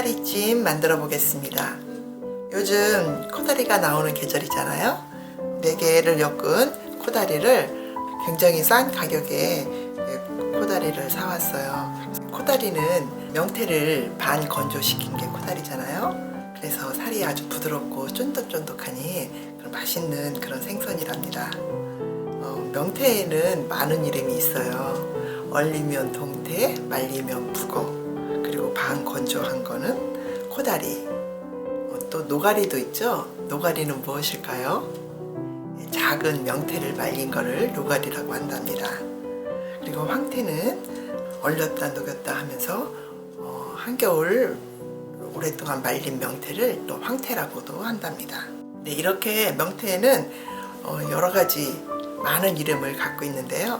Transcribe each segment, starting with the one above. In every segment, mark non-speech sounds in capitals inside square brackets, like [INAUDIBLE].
코다리찜 만들어 보겠습니다. 요즘 코다리가 나오는 계절이잖아요. 4개를 엮은 코다리를 굉장히 싼 가격에 코다리를 사왔어요. 코다리는 명태를 반 건조시킨 게 코다리잖아요. 그래서 살이 아주 부드럽고 쫀득쫀득하니 맛있는 그런 생선이랍니다. 어, 명태에는 많은 이름이 있어요. 얼리면 동태, 말리면 북어, 반 건조한 거는 코다리. 어, 또 노가리도 있죠. 노가리는 무엇일까요? 예, 작은 명태를 말린 거를 노가리라고 한답니다. 그리고 황태는 얼렸다 녹였다 하면서 어, 한겨울 오랫동안 말린 명태를 또 황태라고도 한답니다. 네, 이렇게 명태에는 어, 여러 가지 많은 이름을 갖고 있는데요.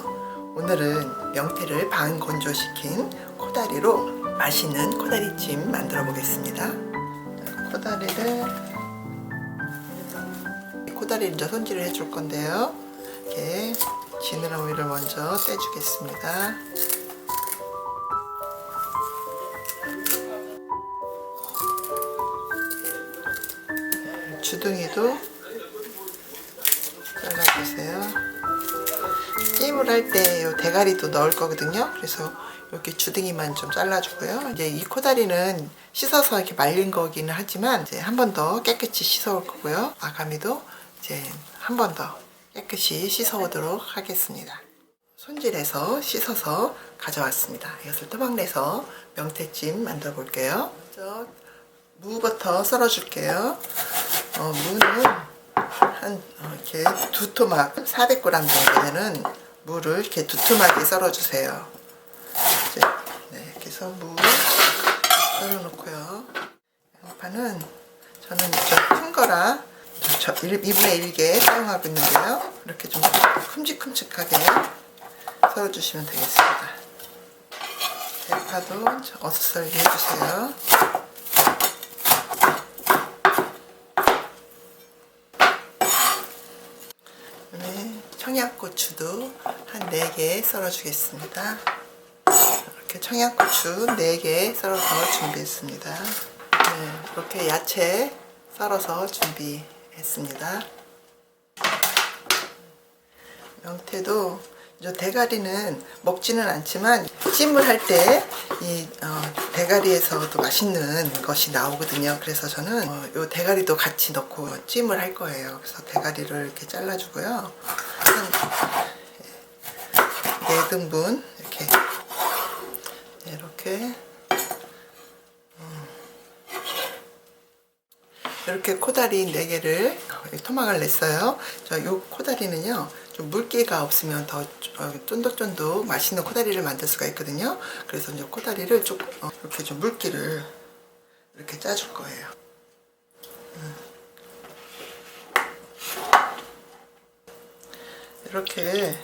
오늘은 명태를 반 건조시킨 코다리로 맛있는 코다리찜 만들어 보겠습니다. 코다리를 코다리 이제 손질을 해줄 건데요. 이렇게 지느러미를 먼저 떼주겠습니다. 주둥이도 잘라주세요. 게임을 할 때 이 대가리도 넣을 거거든요. 그래서 이렇게 주둥이만 좀 잘라주고요. 이제 이 코다리는 씻어서 이렇게 말린 거기는 하지만 이제 한 번 더 깨끗이 씻어올 거고요. 아가미도 이제 한 번 더 깨끗이 씻어오도록 하겠습니다. 손질해서 씻어서 가져왔습니다. 이것을 토막내서 명태찜 만들어 볼게요. 먼저 무부터 썰어줄게요. 어, 무는 한 어, 이렇게 두 토막 400g 정도 되는 무를 이렇게 두 토막에 썰어주세요. 네, 해서 무 썰어놓고요. 양파는 저는 좀큰 거라 저 2분의 1개 사용하고 있는데요. 이렇게 좀 큼직큼직하게 썰어주시면 되겠습니다. 대파도 어슷썰기 해주세요. 그다음에 청양고추도 한 4개 썰어주겠습니다. 이렇게 청양고추 4개 썰어서 준비했습니다. 네, 이렇게 야채 썰어서 준비했습니다. 명태도 이 대가리는 먹지는 않지만 찜을 할 때이 대가리에서도 맛있는 것이 나오거든요. 그래서 저는 어, 이 대가리도 같이 넣고 찜을 할 거예요. 그래서 대가리를 이렇게 잘라주고요. 한네 등분 이렇게 이렇게 이렇게 코다리 4개를 토막을 냈어요. 저요 코다리는요, 좀 물기가 없으면 더 어, 쫀득쫀득 맛있는 코다리를 만들 수가 있거든요. 그래서 이제 코다리를 좀 어, 이렇게 좀 물기를 이렇게 짜줄 거예요. 음. 이렇게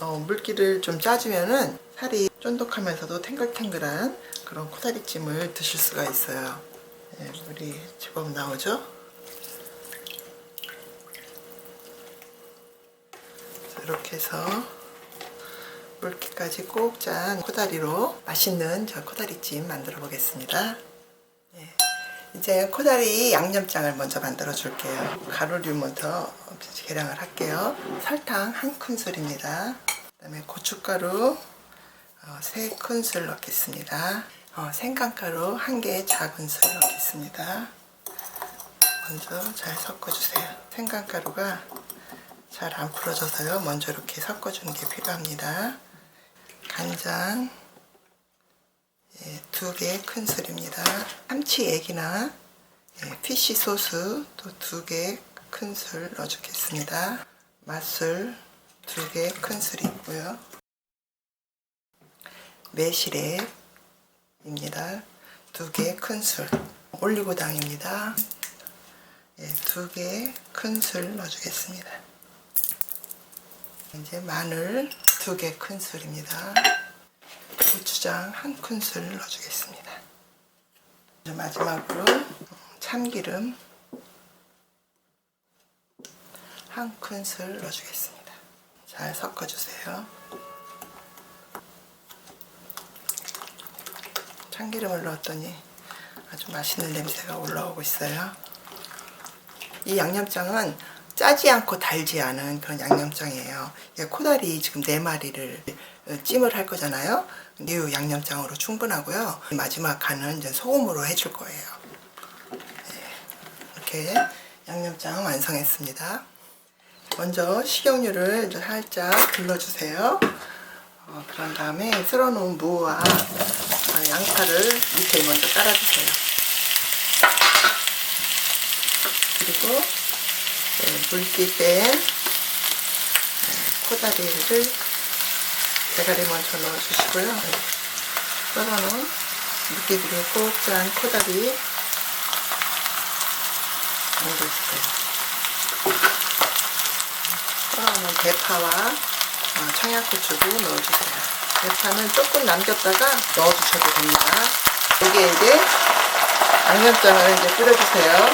어, 물기를 좀 짜주면은 살이 쫀득하면서도 탱글탱글한 그런 코다리찜을 드실 수가 있어요. 네, 물이 제법 나오죠? 자, 이렇게 해서 물기까지 꼭 짠 코다리로 맛있는 저 코다리찜 만들어 보겠습니다. 네, 이제 코다리 양념장을 먼저 만들어 줄게요. 가루류 먼저 계량을 할게요. 설탕 한 큰술입니다. 그 다음에 고춧가루 어, 세 큰 술 넣겠습니다. 어, 생강가루 한개 작은 술 넣겠습니다. 먼저 잘 섞어주세요. 생강가루가 잘 안 풀어져서요. 먼저 이렇게 섞어주는 게 필요합니다. 간장 예, 두개큰 술입니다. 참치액이나 예, 피쉬 소스 또 두개큰술 넣어주겠습니다. 맛술 두개큰 술이 있고요. 매실액 입니다. 두 개 큰 술. 올리고당입니다. 예, 두개 큰술 넣어주겠습니다. 이제 마늘 두 개 큰 술입니다. 고추장 한 큰술 넣어주겠습니다. 마지막으로 참기름 한 큰술 넣어주겠습니다. 잘 섞어주세요. 참기름을 넣었더니 아주 맛있는 냄새가 올라오고 있어요. 이 양념장은 짜지 않고 달지 않은 그런 양념장이에요. 이 코다리 지금 네 마리를 어, 찜을 할 거잖아요. 이 양념장으로 충분하고요. 마지막 간은 이제 소금으로 해줄 거예요. 네, 이렇게 양념장 완성했습니다. 먼저 식용유를 살짝 둘러주세요. 어, 그런 다음에 썰어놓은 무와 아, 양파를 밑에 먼저 깔아주세요. 그리고 네, 물기 뺀 네, 코다리를 대가리 먼저 넣어주시고요. 네, 썰어놓은 물기 그리고 꼭짠 코다리 넣어주세요. 썰어놓은 대파와 어, 청양고추도 넣어주세요. 대파는 조금 남겼다가 넣어주셔도 됩니다. 여기에 이제 양념장을 이제 뿌려주세요.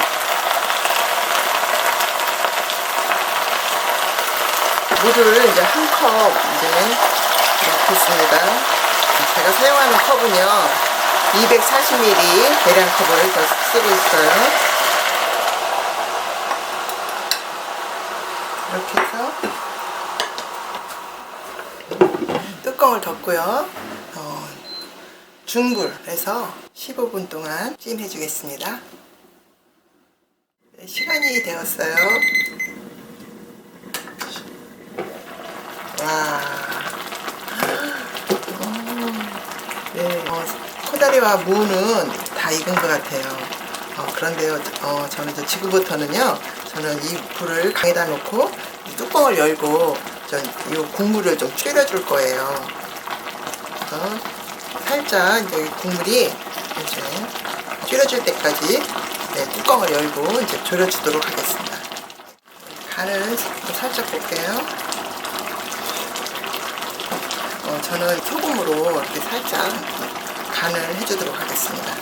물을 이제 한 컵 이제 넣겠습니다. 제가 사용하는 컵은요, 240ml 대량 컵을 더 쓰고 있어요. 이렇게 해서 뚜껑을 덮고요. 어, 중불에서 15분 동안 찜해 주겠습니다. 네, 시간이 되었어요. 와. 음, [GASPS] 네, 어, 코다리와 무는 다 익은 것 같아요. 어, 그런데요, 어, 저는 이제 지금부터는요, 저는 이 불을 강에다 놓고 이 뚜껑을 열고 전 이 국물을 좀 줄여줄 거예요. 그래서 살짝 이제 이 국물이 이제 줄여질 때까지 네, 뚜껑을 열고 이제 졸여주도록 하겠습니다. 간을 살짝 볼게요. 어, 저는 소금으로 이렇게 살짝 간을 해주도록 하겠습니다.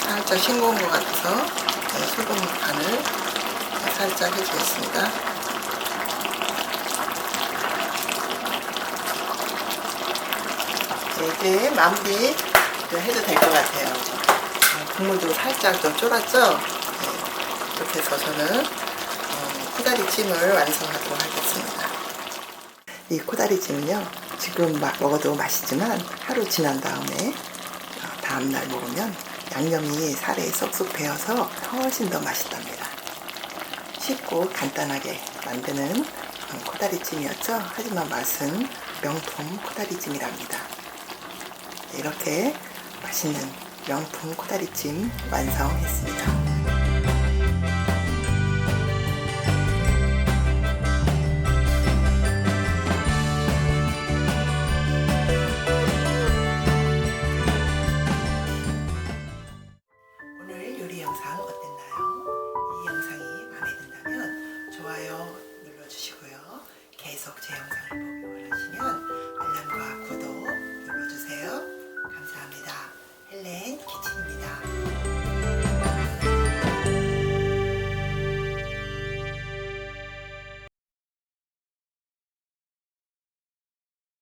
살짝 싱거운 것 같아서 네, 소금 간을 살짝 해주겠습니다. 네, 이제 마무리 이제 해도 될 것 같아요. 어, 국물도 살짝 좀 쫄았죠? 네, 이렇게 해서 저는 어, 코다리찜을 완성하도록 하겠습니다. 이 코다리찜은요, 지금 막 먹어도 맛있지만 하루 지난 다음에 어, 다음날 먹으면 양념이 살에 쏙쏙 배어서 훨씬 더 맛있답니다. 쉽고 간단하게 만드는 어, 코다리찜이었죠. 하지만 맛은 명품 코다리찜이랍니다. 이렇게 맛있는 명품 코다리찜 완성했습니다. 오늘 요리 영상 어땠나요? 이 영상이 마음에 든다면 좋아요 눌러주시고요. 계속 제 영상을 보기